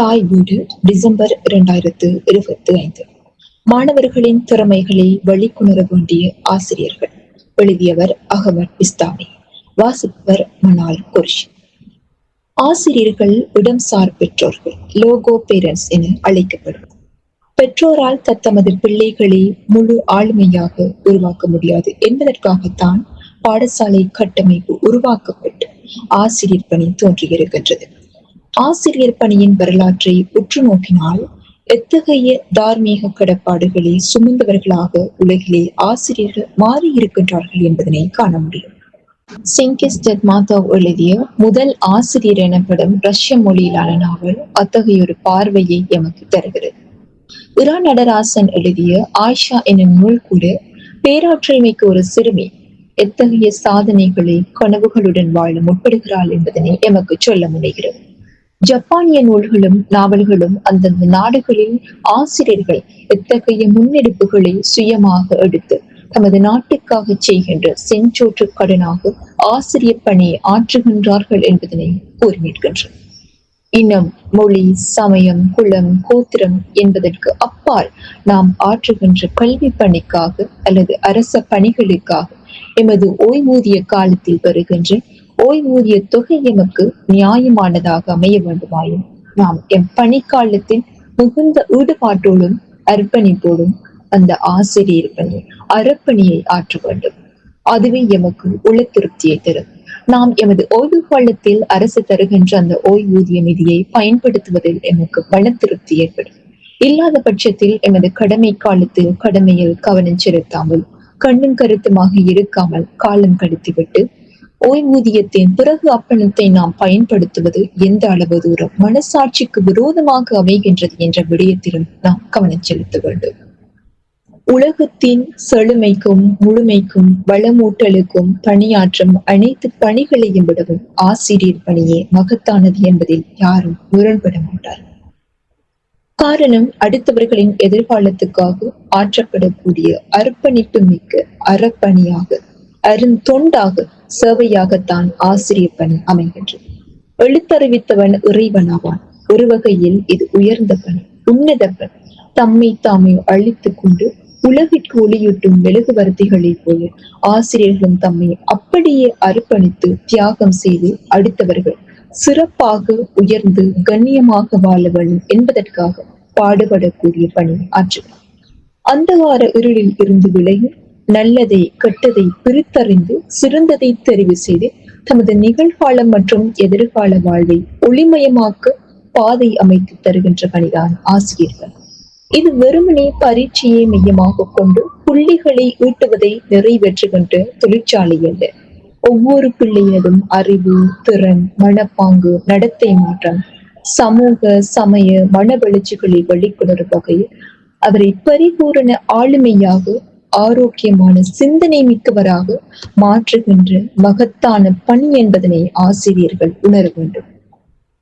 தாய் வீடு டிசம்பர் இரண்டாயிரத்து இருபத்தி ஐந்து. மாணவர்களின் திறமைகளை வெளிக்கொணர வேண்டிய ஆசிரியர்கள். எழுதியவர் அகமட் இஸ்தாமி வாசிப்பவர் மனால் குர்ஷி. ஆசிரியர்கள் இடம்சார் பெற்றோர்கள் லோகோ பேரண்ட்ஸ் என அழைக்கப்படும். பெற்றோரால் தத்தமது பிள்ளைகளை முழு ஆளுமையாக உருவாக்க முடியாது என்பதற்காகத்தான் பாடசாலை கட்டமைப்பு உருவாக்கப்பட்டு ஆசிரியர் பணி தோன்றியிருக்கின்றது. ஆசிரியர் பணியின் வரலாற்றை உற்று நோக்கினால் எத்தகைய தார்மீக கடப்பாடுகளை சுமந்தவர்களாக உலகிலே ஆசிரியர்கள் மாறி இருக்கின்றார்கள் என்பதனை காண முடியும். சிங்கிஸ் ஜெத்மாதவ் எழுதிய முதல் ஆசிரியர் எனப்படும் ரஷ்ய மொழியிலான நாவல் அத்தகைய ஒரு பார்வையை எமக்கு தருகிறது. இரா நடராசன் எழுதிய ஆயிஷா என்னும் நூல் கூட பேராற்றல் மிக்க ஒரு சிறுமி எத்தகைய சாதனைகளை கனவுகளுடன் வாழ முற்படுகிறாள் என்பதனை எமக்கு சொல்ல முடிகிறது ஜப்பானிய நூல்களும் நாவல்களும் அந்தந்த நாடுகளில் ஆசிரியர்கள் எத்தகைய முன்னெடுப்புகளை சுயமாக எடுத்து தமது நாட்டுக்காக செய்கின்ற செஞ்சோற்று கடனாக ஆசிரியர் பணியை ஆற்றுகின்றார்கள் என்பதனை கூறி நிற்கின்றனர் இனம் மொழி சமயம் குலம் கோத்திரம் என்பதற்கு அப்பால் நாம் ஆற்றுகின்ற கல்வி பணிக்காக அல்லது அரச பணிகளுக்காக எமது ஓய்வூதிய காலத்தில் வருகின்ற ஓய்வூதிய தொகை எமக்கு நியாயமானதாக அமைய வேண்டுமாயும் நாம் எம் பணிக்காலத்தில் மிகுந்த ஈடுபாட்டோடும் அர்ப்பணிப்போடும் அந்த ஆசிரியர் பணி அறப்பணியை ஆற்ற வேண்டும். அதுவே எமக்கு உள்ள திருப்தியை தரும். நாம் எமது ஓய்வு காலத்தில் அரசு தருகின்ற அந்த ஓய்வூதிய நிதியை பயன்படுத்துவதில் எமக்கு பல திருப்தி ஏற்படும். இல்லாத பட்சத்தில் எமது கடமை காலத்தில் கடமையில் கவனம் செலுத்தாமல் கண்ணும் கருத்துமாக இருக்காமல் காலம் கழித்துவிட்டு ஓய்வூதியத்தின் பிறகு அப்பணத்தை நாம் பயன்படுத்துவது எந்த அளவு தூரம்? மனசாட்சிக்கு விரோதமாக அமைகின்றது என்ற விடயத்திலும் நாம் கவனம் செலுத்த வேண்டும். உலகத்தின் செழுமைக்கும் முழுமைக்கும் வளமூட்டலுக்கும் பணியாற்றும் அனைத்து பணிகளையும் விடவும் ஆசிரியர் பணியே மகத்தானது என்பதில் யாரும் முரண்பட மாட்டார் காரணம் அடுத்தவர்களின் எதிர்காலத்துக்காக ஆற்றப்படக்கூடிய அர்ப்பணிப்பு மிக்க அறப்பணியாக அருந்தொண்டாக சேவையாகத்தான் ஆசிரியர் பணி அமைகின்றது. எழுத்தறிவித்தவன் இறைவனாவான். ஒரு வகையில் இது உயர்ந்த பணி உன்னத பணி. தம்மை தாமே அழித்துக் கொண்டு உலகிற்கு ஒளியூட்டும் மெழுகுவர்த்திகளைப் போல ஆசிரியர்களும் தம்மை அப்படியே அர்ப்பணித்து தியாகம் செய்து அடுத்தவர்கள் சிறப்பாக உயர்ந்து கண்ணியமாக வாழ வேண்டும் என்பதற்காக பாடுபடக்கூடிய பணி ஆற்றுகிறார். அந்தகார இருளில் இருந்து விலகி நல்லதை கெட்டதை பிரித்தறிந்து சிறந்ததை தெரிவு செய்து தமது நிகழ்காலம் மற்றும் எதிர்கால வாழ்வை ஒளிமயமாக்க பாதை அமைத்து தருகின்ற பணிதான் ஆசிரியர்கள். இது வெறுமனே பரீட்சையை மையமாக கொண்டு புள்ளிகளை ஈட்டுவதை நிறைவேற்றுகின்ற தொழிற்சாலை அல்ல. ஒவ்வொரு பிள்ளையதும் அறிவு திறன் மனப்பாங்கு நடத்தை மாற்றம் சமூக சமய மன வெளிச்சிகளை வெளிக்கொணரும் வகையில் அவரை பரிபூரண ஆளுமையாக ஆரோக்கியமான சிந்தனை மிக்கவராக மாற்றுகின்ற மகத்தான பணி என்பதனை ஆசிரியர்கள் உணர வேண்டும்.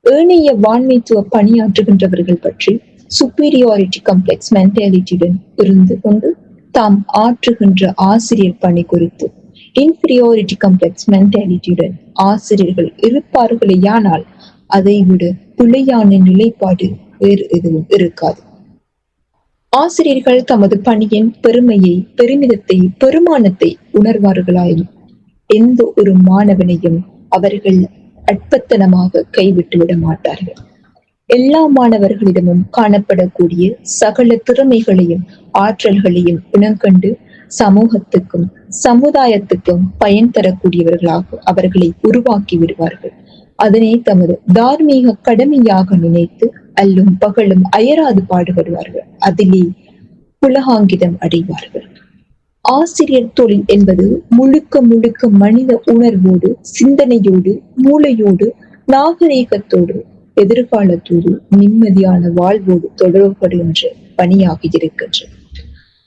ஏனைய வான்மைத்துவ பணியாற்றுகின்றவர்கள் பற்றி சுப்பீரியாரிட்டி கம்ப்ளெக்ஸ் மென்டாலிட்டியுடன் இருந்து கொண்டு தாம் ஆற்றுகின்ற ஆசிரியர் பணி குறித்து இன்ஃபீரியாரிட்டி கம்ப்ளெக்ஸ் மென்டாலிட்டியுடன் ஆசிரியர்கள் இருப்பார்களேயானால் அதை விட பிழையான நிலைப்பாடு வேறு எதுவும் இருக்காது. ஆசிரியர்கள் தமது பணியின் பெருமையை பெருமிதத்தை பெருமானத்தை உணர்வார்களாயினும் எந்த ஒரு மாணவனையும் அவர்கள் அற்பத்தனமாக கைவிட்டு விட மாட்டார்கள். எல்லா மாணவர்களிடமும் காணப்படக்கூடிய சகல திறமைகளையும் ஆற்றல்களையும் இனங்கண்டு சமூகத்துக்கும் சமுதாயத்துக்கும் பயன் தரக்கூடியவர்களாக அவர்களை உருவாக்கி விடுவார்கள். அதனை தமது தார்மீக கடமையாக நினைத்து அல்லும் பகலும் அயராது பாடுபடுவார்கள். அதிலே புலகாங்கிதம் அடைவார்கள். ஆசிரியர் தொழில் என்பது முழுக்க முழுக்க மனித உணர்வோடு சிந்தனையோடு மூளையோடு நாகரீகத்தோடு எதிர்காலத்தோடு நிம்மதியான வாழ்வோடு தொடரப்படுகின்ற பணியாக இருக்கின்றது.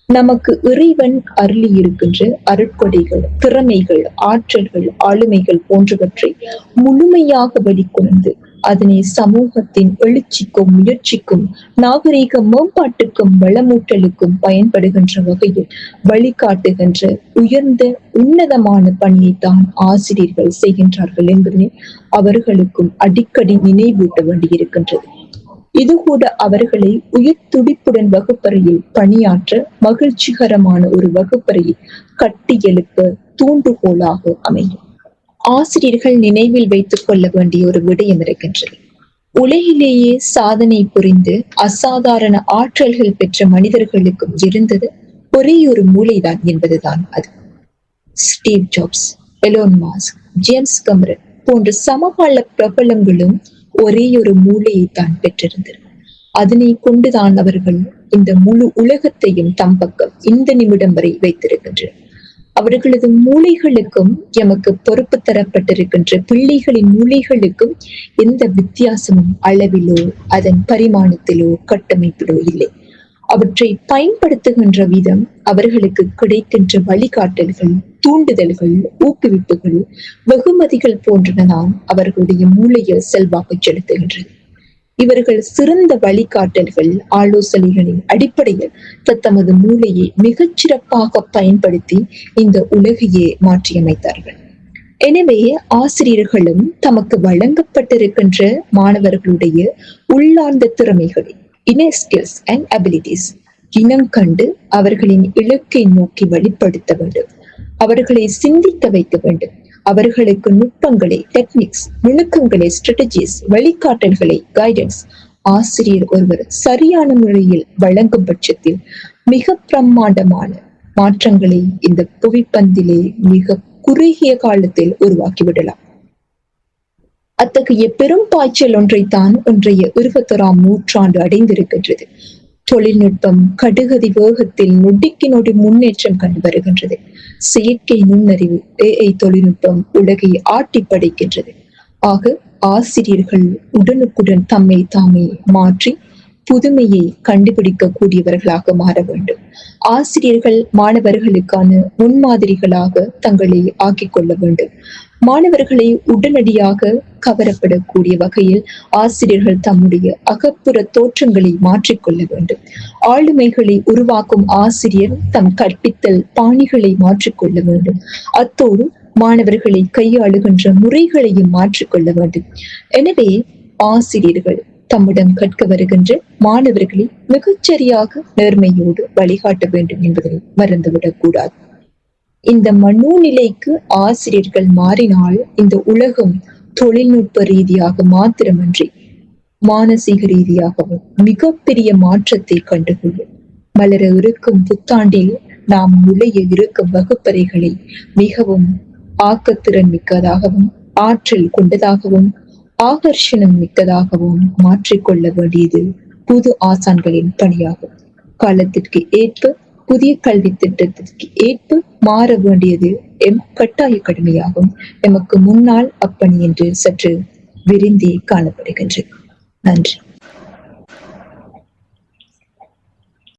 நமக்கு இறைவன் அருளி இருக்கின்ற அருட்கொடைகள் திறமைகள் ஆற்றல்கள் ஆளுமைகள் போன்றவற்றை முழுமையாக வெளிக்கொணர்ந்து அதனை சமூகத்தின் எழுச்சிக்கும் முயற்சிக்கும் நாகரீக மேம்பாட்டுக்கும் வளமூட்டலுக்கும் பயன்படுகின்ற வகையில் வழிகாட்டுகின்ற உயர்ந்த உன்னதமான பணியைத்தான் ஆசிரியர்கள் செய்கின்றார்கள் என்பதனை அவர்களுக்கும் அடிக்கடி நினைவூட்ட வேண்டியிருக்கின்றது. இது கூட அவர்களை உயிர் துடிப்புடன் வகுப்பறையில் பணியாற்ற மகிழ்ச்சிகரமான ஒரு வகுப்பறையை கட்டி எழுப்ப தூண்டுகோலாக அமையும். ஆசிரியர்கள் நினைவில் வைத்துக் கொள்ள வேண்டிய ஒரு விடயம் இருக்கின்றது. உலகிலேயே சாதனை புரிந்து அசாதாரண ஆற்றல்கள் பெற்ற மனிதர்களுக்கும் இருந்தது ஒரே ஒரு மூளைதான் என்பதுதான் அது. Steve Jobs Elon Musk James Cameron போன்ற சமகால பிரபலங்களும் ஒரே ஒரு மூளையை தான் பெற்றிருந்தது அதனை கொண்டுதான் அவர்கள் இந்த முழு உலகத்தையும் தம் பக்கம் இந்த நிமிடம் வரை வைத்திருக்கின்றனர். அவர்களது மூளைகளுக்கும் எமக்கு பொறுப்பு தரப்பட்டிருக்கின்ற பிள்ளைகளின் மூளைகளுக்கும் எந்த வித்தியாசமும் அளவிலோ அதன் பரிமாணத்திலோ கட்டமைப்பிலோ இல்லை. அவற்றை பயன்படுத்துகின்ற விதம் அவர்களுக்கு கிடைக்கின்ற வழிகாட்டல்கள் தூண்டுதல்கள் ஊக்குவிப்புகள் வெகுமதிகள் போன்றனதான் அவர்களுடைய மூளையில் செல்வாக்கு செலுத்துகின்றது. இவர்கள் சிறந்த வழிகாட்டல்கள் ஆலோசனைகளின் அடிப்படையில் தத்தமது மூளையை மிகச் சிறப்பாக பயன்படுத்தி இந்த உலகையே மாற்றியமைத்தார்கள். எனவே ஆசிரியர்களும் தமக்கு வழங்கப்பட்டிருக்கின்ற மாணவர்களுடைய உள்ளார்ந்த திறமைகளை இன ஸ்கில்ஸ் அண்ட் அபிலிட்டிஸ் இனம் கண்டு அவர்களின் இலக்கை நோக்கி வழிப்படுத்த வேண்டும். அவர்களை சிந்திக்க வைக்க வேண்டும். அவர்களுக்கு நுட்பங்களை டெக்னிக்ஸ் நுணுக்கங்களை ஸ்ட்ராட்டஜிஸ் வழிகாட்டல்களை கைடன்ஸ் ஆசிரியர் ஒருவர் சரியான முறையில் வழங்கும் பட்சத்தில் மிக பிரம்மாண்டமான மாற்றங்களை இந்த புவிப்பந்திலே மிக குறுகிய காலத்தில் உருவாக்கிவிடலாம். அத்தகைய பெரும் பாய்ச்சல் ஒன்றைத்தான் இன்றைய இருபத்தொராம் நூற்றாண்டு அடைந்திருக்கின்றது. தொழில்நுட்பம் கடுகதி வேகத்தில் நொடிக்கு நொடி முன்னேற்றம் கண்டு வருகின்றது. செயற்கை நுண்ணறிவு ஏஐ தொழில்நுட்பம் உலகை ஆட்டி படைக்கின்றது. ஆக ஆசிரியர்கள் உடனுக்குடன் தம்மை தாமே மாற்றி புதுமையை கண்டுபிடிக்க கூடியவர்களாக மாற வேண்டும். ஆசிரியர்கள் மாணவர்களுக்கான முன்மாதிரிகளாக தங்களை ஆக்கிக் கொள்ள வேண்டும். மாணவர்களை உடனடியாக கவரப்படக்கூடிய வகையில் ஆசிரியர்கள் தம்முடைய அகப்புற தோற்றங்களை மாற்றிக்கொள்ள வேண்டும். ஆளுமைகளை உருவாக்கும் ஆசிரியர் தம் கற்பித்தல் பாணிகளை மாற்றிக்கொள்ள வேண்டும். அத்தோடு மாணவர்களை கையாளுகின்ற முறைகளையும் மாற்றிக்கொள்ள வேண்டும். எனவே ஆசிரியர்கள் தம்மிடம் கற்க வருகின்ற மாணவர்களை மிகச்சரியாக நேர்மையோடு வழிகாட்ட வேண்டும் என்பதை மறந்துவிடக் கூடாது இந்த மனோநிலைக்கு ஆசிரியர்கள் மாறினால் இந்த உலகம் தொழில்நுட்ப ரீதியாக மாத்திரமன்றி மானசீக ரீதியாகவும் மிகப்பெரிய மாற்றத்தை கண்டுகொள்ளும். மலர இருக்கும் புத்தாண்டில் நாம் நுழைய இருக்கும் வகுப்பறைகளை மிகவும் ஆக்கத்திறன் மிக்கதாகவும் ஆற்றல் கொண்டதாகவும் ஆகர்ஷணம் மிக்கதாகவும் மாற்றிக்கொள்ள வேண்டியது புது ஆசான்களின் பணியாகும். காலத்திற்கு ஏற்ப புதிய கல்வி திட்டத்திற்கு ஏற்ப மாற வேண்டியது எம் கட்டாய கடமையாகும். எமக்கு முன்னால் அப்பணி என்று சற்று விருந்தி காணப்படுகின்றது. நன்றி.